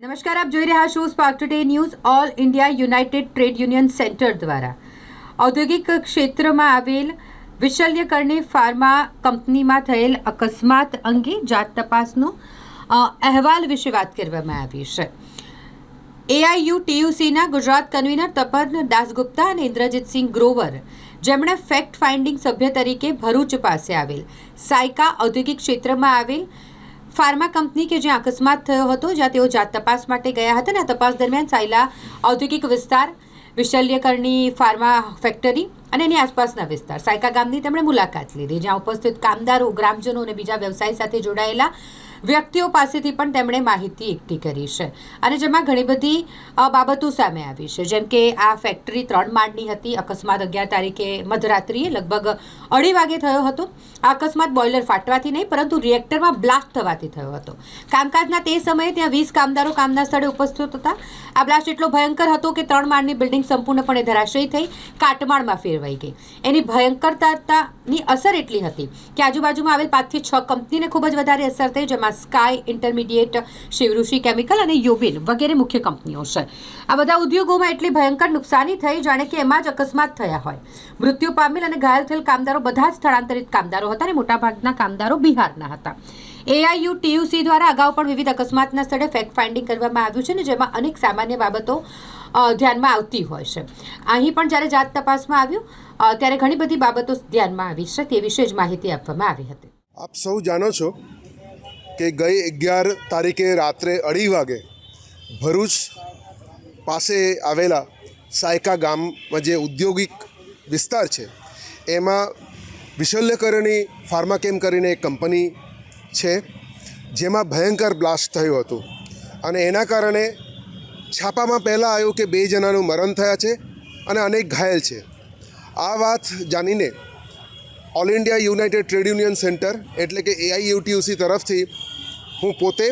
નમસ્કાર, આપ જોઈ રહ્યા છો Spark today news all India united trade union centre દ્વારા. ઔદ્યોગિક ક્ષેત્રમાં આવેલ વિશલ્યકરણી ફાર્મા કંપનીમાં થયેલ અકસ્માત અંગે જાત તપાસનો અહેવાલ વિશે વાત કરવામાં આવી છે. એઆઈયુ ટીયુસીના ગુજરાત કન્વીનર તપન દાસગુપ્તા અને ઇન્દ્રજીતસિંહ ગ્રોવર, જેમણે ફેક્ટ ફાઇન્ડિંગ સભ્ય તરીકે ભરૂચ પાસે આવેલ સાયકા ઔદ્યોગિક ક્ષેત્રમાં આવેલ ફાર્મા કંપની કે જ્યાં અકસ્માત થયો હતો, જ્યાં તેઓ જાત તપાસ માટે ગયા હતા અને તપાસ દરમિયાન સાયલા ઔદ્યોગિક વિસ્તાર વિશલ્યકરણી ફાર્મા ફેક્ટરી અને એની આસપાસના વિસ્તાર. સાયકા ગામની તેમણે મુલાકાત લીધી, જ્યાં ઉપસ્થિત કામદારો, ગ્રામજનો અને બીજા વ્યવસાય સાથે જોડાયેલા વ્યક્તિઓ પાસેથી પણ તેમણે માહિતી એકઠી કરી છે. અને જેમાં ઘણી બધી બાબતો સામે આવી છે. જેમ કે આ ફેક્ટરી ત્રણ માળની હતી. અકસ્માત અગિયાર તારીખે મધરાત્રિએ લગભગ અઢી વાગે થયો હતો. આ અકસ્માત બોઇલર ફાટવાથી નહીં, પરંતુ રિએક્ટરમાં બ્લાસ્ટ થવાથી થયો હતો. કામકાજના તે સમયે ત્યાં વીસ કામદારો કામના સ્થળે ઉપસ્થિત હતા. આ બ્લાસ્ટ એટલો ભયંકર હતો કે ત્રણ માળની બિલ્ડિંગ સંપૂર્ણપણે ધરાશયી થઈ. કાટમાળમાં ફેરવાઈ ગઈ. એની ભયંકરતાની અસર એટલી હતી કે આજુબાજુમાં આવેલ પાંચથી છ કંપનીને ખૂબ જ વધારે અસર થઈ, જેમાં સ્કાય ઇન્ટરમીડિયેટ શિવઋષિ કેમિકલ અને યોબિન વગેરે મુખ્ય કંપનીઓ છે. આ બધા ઉદ્યોગોમાં એટલી ભયંકર નુકસાની થઈ, જાણે કે એમાં જ અકસ્માત થયા હોય. મૃત્યુ પામેલ અને ઘાયલ થયેલ કામદારો બધા જ સ્થળાંતરિત કામદારો હતા અને મોટાભાગના કામદારો બિહારના હતા. એઆઈયુ ટીયુસી દ્વારા અગાઉ પણ વિવિધ અકસ્માતના સ્થળે ફેક્ટ ફાઇન્ડિંગ કરવામાં આવ્યું છે ને જેમાં અનેક સામાન્ય બાબતો ધ્યાનમાં આવતી હોય છે. અહીં પણ જ્યારે જાત તપાસમાં આવ્યું ત્યારે ઘણી બધી બાબતો ધ્યાનમાં આવી છે. તે વિશે જ માહિતી આપવામાં આવી હતી. આપ સૌ જાણો છો કે ગઈ અગિયાર તારીખે રાત્રે અઢી વાગે ભરૂચ પાસે આવેલા સાયકા ગામમાં જે ઔદ્યોગિક વિસ્તાર છે, એમાં વિશલ્યકરણી ફાર્માકેમ કરીને એક કંપની છે, જેમાં ભયંકર બ્લાસ્ટ થયું હતું. અને એના કારણે છાપામાં પહેલાં આવ્યું કે બે જણાનું મરણ થયા છે અને અનેક ઘાયલ છે. આ વાત જાણીને all India united trade union centre એટલે કે એઆઈયુટીયુસી તરફથી હું પોતે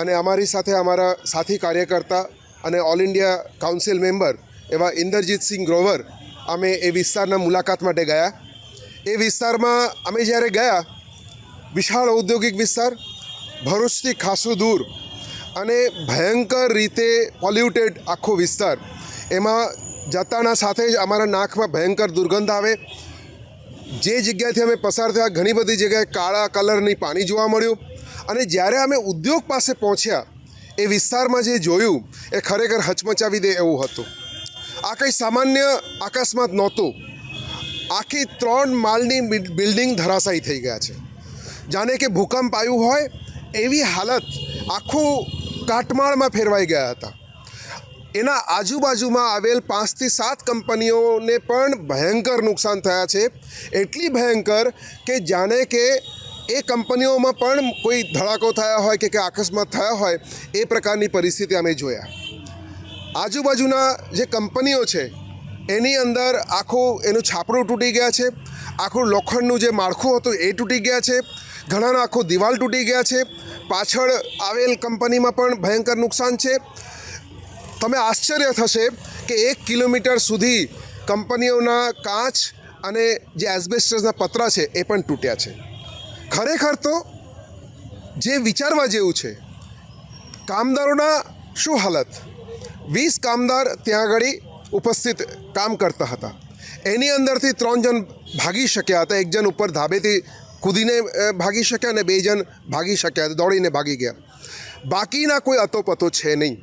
અને અમારી સાથે અમારા સાથી કાર્યકર્તા અને ઓલ ઇન્ડિયા કાઉન્સિલ મેમ્બર એવા ઇન્દરજીતસિંહ ગ્રોવર અમે એ વિસ્તારના મુલાકાત માટે ગયા. એ વિસ્તારમાં અમે જ્યારે ગયા, વિશાળ ઔદ્યોગિક વિસ્તાર, ભરૂચથી ખાસું દૂર અને ભયંકર રીતે પોલ્યુટેડ આખો વિસ્તાર. એમાં જતાના સાથે જ અમારા નાકમાં ભયંકર દુર્ગંધ આવે. જે જગ્યાએથી અમે પસાર થયા, ઘણી બધી જગ્યાએ કાળા કલરની પાણી જોવા મળ્યું. અને જ્યારે અમે ઉદ્યોગ પાસે પહોંચ્યા, એ વિસ્તારમાં જે જોયું, એ ખરેખર હચમચાવી દે એવું હતું. આ કંઈ સામાન્ય અકસ્માત નહોતું. આખી ત્રણ માળની બિલ્ડિંગ ધરાશાયી થઈ ગયા છે. જાણે કે ભૂકંપ આવ્યું હોય, એવી હાલત આખું કાટમાળમાં ફેરવાઈ ગયા હતા. એના આજુબાજુમાં આવેલ પાંચથી સાત કંપનીઓને પણ ભયંકર નુકસાન થયા છે. એટલી ભયંકર કે જાણે કે એ કંપનીઓમાં પણ કોઈ ધડાકો થયા હોય કે અકસ્માત થયા હોય, એ પ્રકારની પરિસ્થિતિ અમે જોયા. આજુબાજુના જે કંપનીઓ છે એની અંદર આખું એનું છાપરું તૂટી ગયા છે. આખું લોખંડનું જે માળખું હતું એ તૂટી ગયા છે. ઘણાના આખું દિવાલ તૂટી ગયા છે. પાછળ આવેલ કંપનીમાં પણ ભયંકર નુકસાન છે. તમે આશ્ચર્ય થશે કે એક કિલોમીટર સુધી કંપનીઓના કાચ અને જે એઝબેસ્ટર્સના પતરા છે એ પણ તૂટ્યા છે. ખરેખર તો જે વિચારવા જેવું છે, કામદારોના શું હાલત? વીસ કામદાર ત્યાં આગળ ઉપસ્થિત કામ કરતા હતા. એની અંદરથી ત્રણ જણ ભાગી શક્યા હતા. એક જણ ઉપર ધાબેથી કૂદીને ભાગી શક્યા અને બે જણ ભાગી શક્યા હતા, દોડીને ભાગી ગયા. બાકીના કોઈ અતોપતો છે નહીં.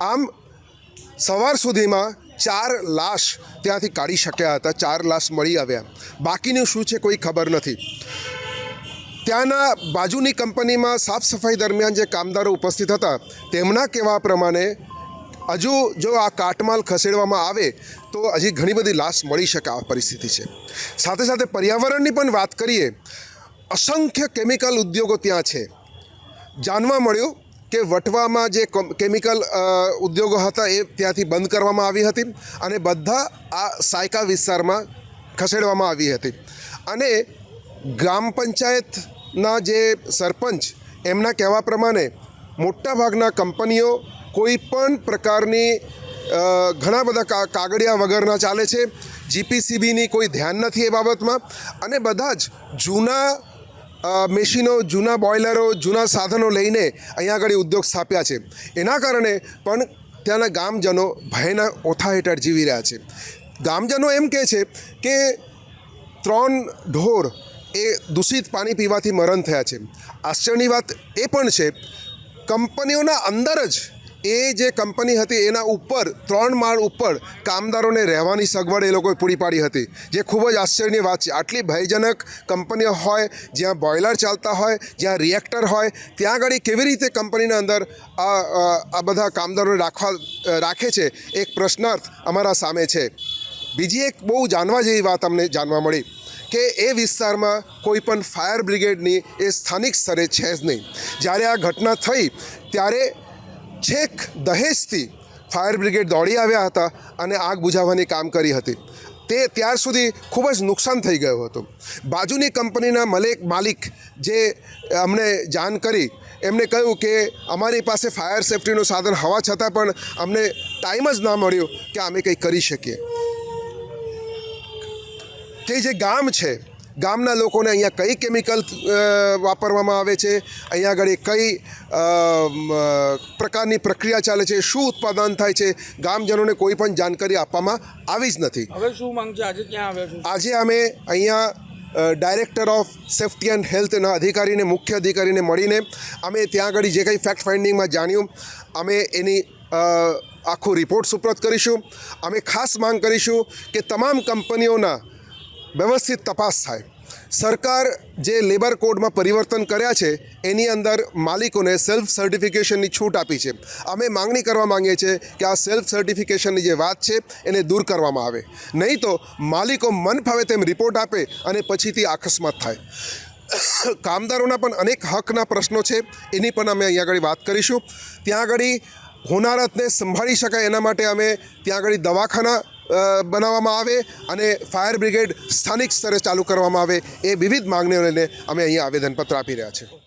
આમ સવાર સુધીમાં ચાર લાશ ત્યાંથી કાઢી શક્યા હતા. ચાર લાશ મળી આવ્યા. બાકીનું શું છે કોઈ ખબર નથી. ત્યાંના બાજુની કંપનીમાં સાફ સફાઈ દરમિયાન જે કામદારો ઉપસ્થિત હતા તેમના કહેવા પ્રમાણે હજુ જો આ કાટમાલ ખસેડવામાં આવે, તો હજી ઘણી બધી લાશ મળી શકે આ પરિસ્થિતિ છે. સાથે સાથે પર્યાવરણની પણ વાત કરીએ, અસંખ્ય કેમિકલ ઉદ્યોગો ત્યાં છે. જાણવા મળ્યું કે વટવામાં જે કોમ- કેમિકલ ઉદ્યોગો હતા એ ત્યાંથી બંધ કરવામાં આવી હતી અને બધા આ સાયકા વિસ્તારમાં ખસેડવામાં આવી હતી. અને ગ્રામ પંચાયતના જે સરપંચ, એમના કહેવા પ્રમાણે મોટાભાગના કંપનીઓ કોઈ પણ પ્રકારની ઘણા બધા કાગળિયા વગરના ચાલે છે. જીપીસીબીની કોઈ ધ્યાન નથી એ બાબતમાં. અને બધા જ જૂના મેશીનો, જૂના બોઇલરો, જૂના સાધનો લઈને અહીંયા આગળ ઉદ્યોગ સ્થાપ્યા છે. એના કારણે પણ ત્યાંના ગામજનો ભયના ઓથા હેઠળ જીવી રહ્યા છે. ગામજનો એમ કહે છે કે ત્રણ ઢોર એ દૂષિત પાણી પીવાથી મરણ થયા છે. આશ્ચર્યની વાત એ પણ છે, કંપનીઓના અંદર જ એ જે કંપની હતી એના ઉપર, ત્રણ માળ ઉપર કામદારોને રહેવાની સગવડ એ લોકોએ પૂરી પાડી હતી. જે ખૂબ જ આશ્ચર્યની વાત છે. આટલી ભયજનક કંપનીઓ હોય, જ્યાં બોઇલર ચાલતા હોય, જ્યાં રિએક્ટર હોય, ત્યાં આગળ કેવી રીતે કંપનીના અંદર આ આ- બધા કામદારોને રાખવા રાખે છે? એક પ્રશ્નાર્થ અમારા સામે છે. બીજી એક બહુ જાણવા જેવી વાત અમને જાણવા મળી કે એ વિસ્તારમાં કોઈ પણ ફાયર બ્રિગેડની એ સ્થાનિક સ્તરે છે જ નહીં. જ્યારે આ ઘટના થઈ, ત્યારે છેક દહેજથી ફાયર બ્રિગેડ દોડી આવ્યા હતા અને આગ બુઝાવવાની કામ કરી હતી. તે ત્યાર સુધી ખૂબ જ નુકસાન થઈ ગયું હતું. બાજુની કંપનીના મલેક માલિક જે અમને જાણ કરી, એમને કહ્યું કે અમારી પાસે ફાયર સેફ્ટીનું સાધન હોવા છતાં પણ અમને ટાઈમ જ ના મળ્યો કે અમે કંઈ કરી શકીએ. તે જે ગામ છે ગામના લોકોને અહીંયા કઈ કેમિકલ વાપરવામાં આવે છે? અહીંયા આગળ કઈ પ્રકારની પ્રક્રિયા ચાલે છે? શું ઉત્પાદન થાય છે? ગામજનોને કોઈ પણ જાણકારી આપવામાં આવી જ નથી. હવે શું માંગ છે? આજે ક્યાં આવે છો? આજે અમે અહીંયા ડાયરેક્ટર ઓફ સેફ્ટી એન્ડ હેલ્થના અધિકારીને મુખ્ય અધિકારીને મળીને અમે ત્યાં આગળ જે કંઈ ફેક્ટ ફાઇન્ડિંગમાં જાણ્યું અમે એની આખો રિપોર્ટ સુપ્રત કરીશું. અમે ખાસ માંગ કરીશું કે તમામ કંપનીઓના વ્યવસ્થિત તપાસ થાય. સરકાર જે લેબર કોડમાં પરિવર્તન કર્યા છે, એની અંદર માલિકોને સેલ્ફ સર્ટિફિકેશનની છૂટ આપી છે. અમે માંગણી કરવા માંગીએ છીએ કે આ સેલ્ફ સર્ટિફિકેશનની જે વાત છે, એને દૂર કરવામાં આવે. નહીં તો માલિકો મન ફાવે તેમ રિપોર્ટ આપે અને પછીથી અકસ્માત થાય. કામદારોના પણ અનેક હકના પ્રશ્નો છે, એની પણ અમે અહીંયા આગળ વાત કરીશું. ત્યાં આગળ હોનારતને સંભાળી શકાય એના માટે અમે ત્યાં આગળ દવાખાના બનાવવામાં આવે અને ફાયર બ્રિગેડ સ્થાનિક સ્તરે ચાલુ કરવામાં આવે એ વિવિધ માંગણીઓ લઈને અમે અહીંયા આવેદનપત્ર આપી રહ્યા છીએ.